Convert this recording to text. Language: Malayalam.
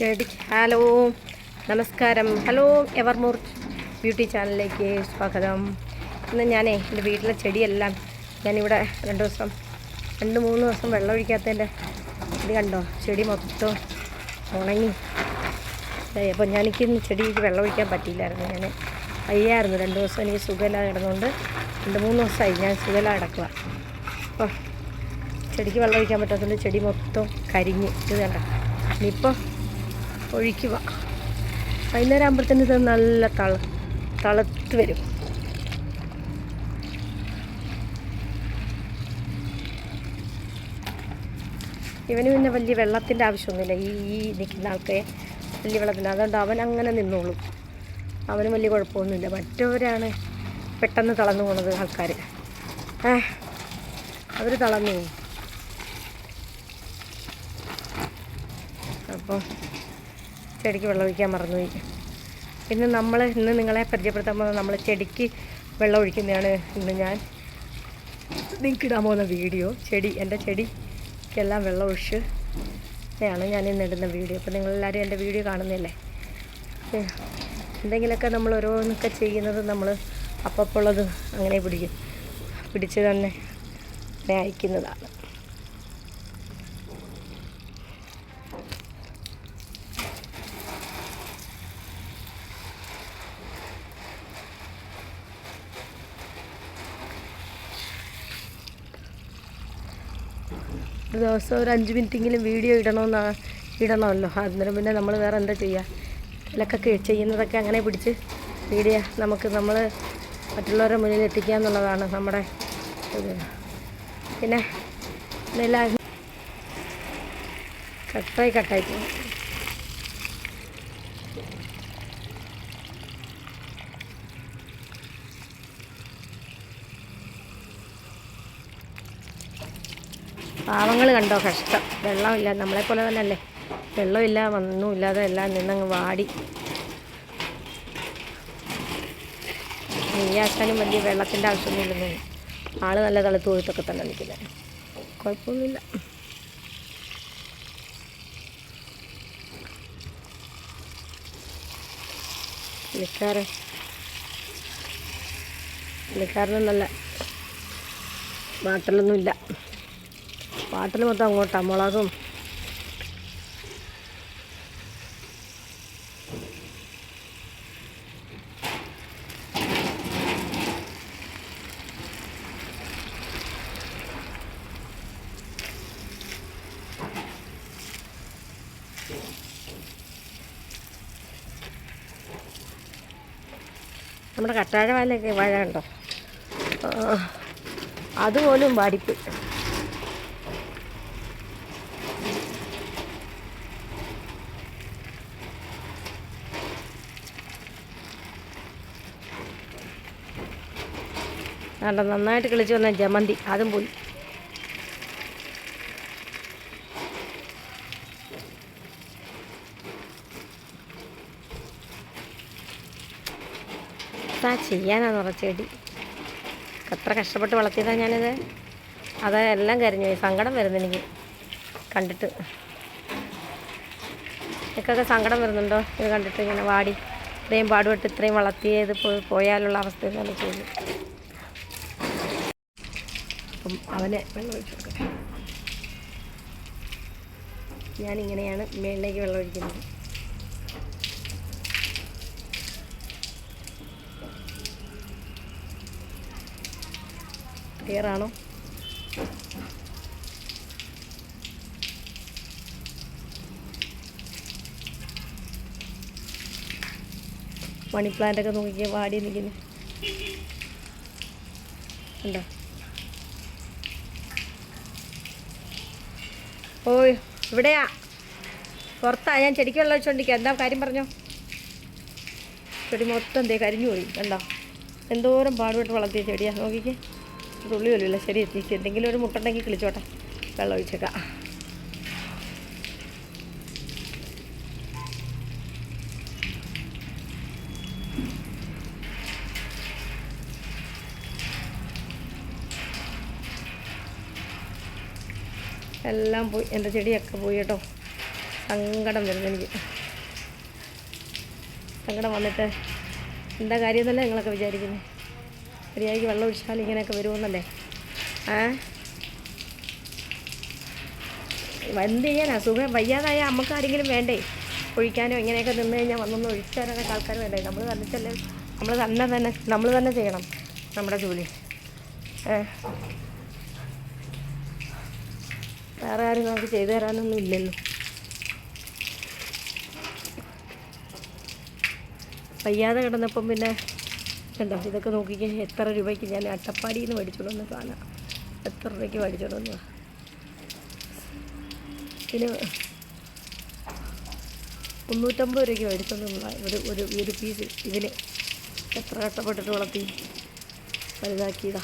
ചെടി ഹലോ നമസ്കാരം. ഹലോ എവർമോർ ബ്യൂട്ടി ചാനലിലേക്ക് സ്വാഗതം. ഇന്ന് ഞാനേ എന്റെ വീട്ടിലെ ചെടിയെല്ലാം ഞാനിവിടെ രണ്ട് ദിവസം രണ്ട് മൂന്ന് ദിവസം വെള്ളം ഒഴിക്കാത്തതിന്റെ ഇത് കണ്ടോ? ചെടി മൊത്തം ഉണങ്ങി. അപ്പോൾ ഞാനെനിക്ക് ഇന്ന് ചെടിക്ക് വെള്ളം ഒഴിക്കാൻ പറ്റിയില്ലായിരുന്നു ഞാൻ വയ്യായിരുന്നു. രണ്ട് ദിവസം എനിക്ക് സുഖമില്ലാതെ കിടന്നുകൊണ്ട് രണ്ട് മൂന്ന് ദിവസമായി ഞാൻ സുഖമില്ലാതെ കിടക്കുക അപ്പോൾ ചെടിക്ക് വെള്ളം ഒഴിക്കാൻ പറ്റാത്തതുകൊണ്ട് ചെടി മൊത്തം കരിഞ്ഞ് ഇത് കണ്ട? ഇനിയിപ്പോൾ ഒഴിക്കുക. വൈകുന്നേരം ആകുമ്പോഴത്തേന് ഇത് നല്ല തള തളത്ത് വരും. ഇവന് പിന്നെ വലിയ വെള്ളത്തിന്റെ ആവശ്യമൊന്നുമില്ല. ഈ ഈ നിൽക്കുന്ന ആൾക്ക് വലിയ വെള്ളത്തിന്റെ അതുകൊണ്ട് അവൻ അങ്ങനെ നിന്നോളും. അവന് വലിയ കുഴപ്പമൊന്നുമില്ല. മറ്റവരാണ് പെട്ടെന്ന് തളർന്നു പോണത് ആൾക്കാർ ഏ അവർ തളർന്നു അപ്പോൾ ചെടിക്ക് വെള്ളം ഒഴിക്കാൻ മറന്നുപോയി. ഇന്ന് നമ്മൾ ഇന്ന് നിങ്ങളെ പരിചയപ്പെടുത്താൻ പോകുന്നത് നമ്മൾ ചെടിക്ക് വെള്ളം ഒഴിക്കുന്നതാണ് ഇന്ന് ഞാൻ നിങ്ങൾക്ക് ഇടാൻ പോകുന്ന വീഡിയോ. ചെടി എന്റെ ചെടിക്കെല്ലാം വെള്ളം ഒഴിച്ച് ാണ് ഞാൻ ഇന്ന് ഇടുന്ന വീഡിയോ. അപ്പോൾ നിങ്ങളെല്ലാവരും എന്റെ വീഡിയോ കാണുന്നില്ലേ എന്തെങ്കിലുമൊക്കെ നമ്മൾ ഓരോന്നൊക്കെ ചെയ്യുന്നത് നമ്മൾ അപ്പപ്പോഴത് അങ്ങനെ പിടിക്കും. പിടിച്ച് തന്നെ അയക്കുന്നതാണ്. ഒരു ദിവസം ഒരു അഞ്ച് മിനിറ്റെങ്കിലും വീഡിയോ ഇടണമെന്ന് ഇടണമല്ലോ. അന്നേരം പിന്നെ നമ്മൾ വേറെ എന്താ ചെയ്യുക ഇതിലൊക്കെ ചെയ്യുന്നതൊക്കെ അങ്ങനെ പിടിച്ച് വീഡിയോ നമുക്ക് നമ്മൾ മറ്റുള്ളവരുടെ മുന്നിൽ എത്തിക്കുക എന്നുള്ളതാണ് നമ്മുടെ ഇത്. പിന്നെ എല്ലാം കട്ടായി കട്ടായി പാവങ്ങൾ കണ്ടോ? കഷ്ടം. വെള്ളമില്ല. നമ്മളെപ്പോലെ തന്നെ അല്ലേ വെള്ളമില്ല ഒന്നുമില്ലാതെ എല്ലാം നിന്നങ്ങ് വാടി. നെയ്യാക്കാനും വലിയ വെള്ളത്തിന്റെ ആവശ്യമൊന്നുമില്ലെന്ന് ആൾ നല്ല തളുത്ത് കൊഴുത്തൊക്കെ തന്നെ നിൽക്കുന്നത് കുഴപ്പമൊന്നുമില്ല. പുള്ളിക്കാരൻ പുള്ളിക്കാരനും നല്ല വാട്ടലൊന്നുമില്ല വാട്ടൽ മൊത്തം അങ്ങോട്ടാണ് മുളകും. നമ്മുടെ കട്ടാഴ വാലയൊക്കെ വാഴ ഉണ്ടോ അതുപോലും വാടിപ്പോയി. നല്ല നന്നായിട്ട് കിളിച്ച് വന്ന ജമന്തി അതും പോയി. എന്താ ചെയ്യാനാന്ന് പറഞ്ഞ ചെടി. എത്ര കഷ്ടപ്പെട്ട് വളർത്തിയതാണ് ഞാനിത്. അത് എല്ലാം കരിഞ്ഞു പോയി. സങ്കടം വരുന്നു എനിക്ക് കണ്ടിട്ട്. എനിക്കൊക്കെ സങ്കടം വരുന്നുണ്ടോ? ഇത് കണ്ടിട്ട് ഇങ്ങനെ വാടി. ഇത്രയും പാടുപെട്ട് ഇത്രയും വളർത്തിയത് പോയി പോയാലുള്ള അവസ്ഥ എന്താണ് ചെയ്തു അപ്പം അവനെ വെള്ളം ഒഴിച്ചു ഞാനിങ്ങനെയാണ് മേളിലേക്ക് വെള്ളം ഒഴിക്കുന്നത്. ക്ലിയർ ആണോ മണി പ്ലാന്റ് ഒക്കെ നോക്കിയ വാടി നിൽക്കുന്നു. ഉണ്ടോ ഓയ് ഇവിടെയാ. പുറത്താ ഞാൻ ചെടിക്ക് വെള്ളം വെച്ചോണ്ടിരിക്കുക എന്താ കാര്യം പറഞ്ഞോ? ചെടി മൊത്തം എന്തേ കരിഞ്ഞു പോയി. കണ്ടോ? എന്തോരം പാടുപെട്ട് വളർത്തിയ ചെടിയാ. നോക്കിക്കേ. തുള്ളി പോലുമില്ല ശരി എത്തിച്ച് എന്തെങ്കിലും ഒരു മുട്ടുണ്ടെങ്കിൽ കിളിച്ചോട്ടെ. വെള്ളം ഒഴിച്ചേക്കാം. എല്ലാം പോയി. എന്റെ ചെടിയൊക്കെ പോയി കേട്ടോ. സങ്കടം വരുന്നു എനിക്ക്. സങ്കടം വന്നിട്ട് എന്താ കാര്യം എന്നല്ലേ നിങ്ങളൊക്കെ വിചാരിക്കുന്നത് മര്യാദയ്ക്ക് വെള്ളം ഒഴിച്ചാൽ ഇങ്ങനെയൊക്കെ വരുമെന്നല്ലേ? ആ എന്ത് ചെയ്യാനാ? സുഖം വയ്യാതായ നമുക്ക് ആരെങ്കിലും വേണ്ടേ? ഒഴിക്കാനോ ഇങ്ങനെയൊക്കെ നിന്ന് കഴിഞ്ഞാൽ വന്നൊന്ന് ഒഴിച്ചാനൊക്കെ ആൾക്കാർ വേണ്ടേ? നമ്മൾ തന്നിട്ടല്ലേ? നമ്മൾ തന്നെ തന്നെ. നമ്മൾ തന്നെ ചെയ്യണം നമ്മുടെ ജോലി. ഏ? വേറെ ആരും നമുക്ക് ചെയ്തു തരാനൊന്നും ഇല്ലല്ലോ. വയ്യാതെ കിടന്നപ്പം പിന്നെ കണ്ടോ ഇതൊക്കെ നോക്കിക്കേ എത്ര രൂപയ്ക്ക് ഞാൻ അട്ടപ്പാടിയിൽ നിന്ന് മേടിച്ചോളൂന്ന് കാണാം. എത്ര രൂപയ്ക്ക് മേടിച്ചോളൂ പിന്നെ മുന്നൂറ്റമ്പത് രൂപയ്ക്ക് മേടിച്ചോളൂ ഒരു ഒരു ഒരു പീസ് ഇതിന് എത്ര കഷ്ടപ്പെട്ടിട്ട് വളർത്തി വലുതാക്കിയതാ.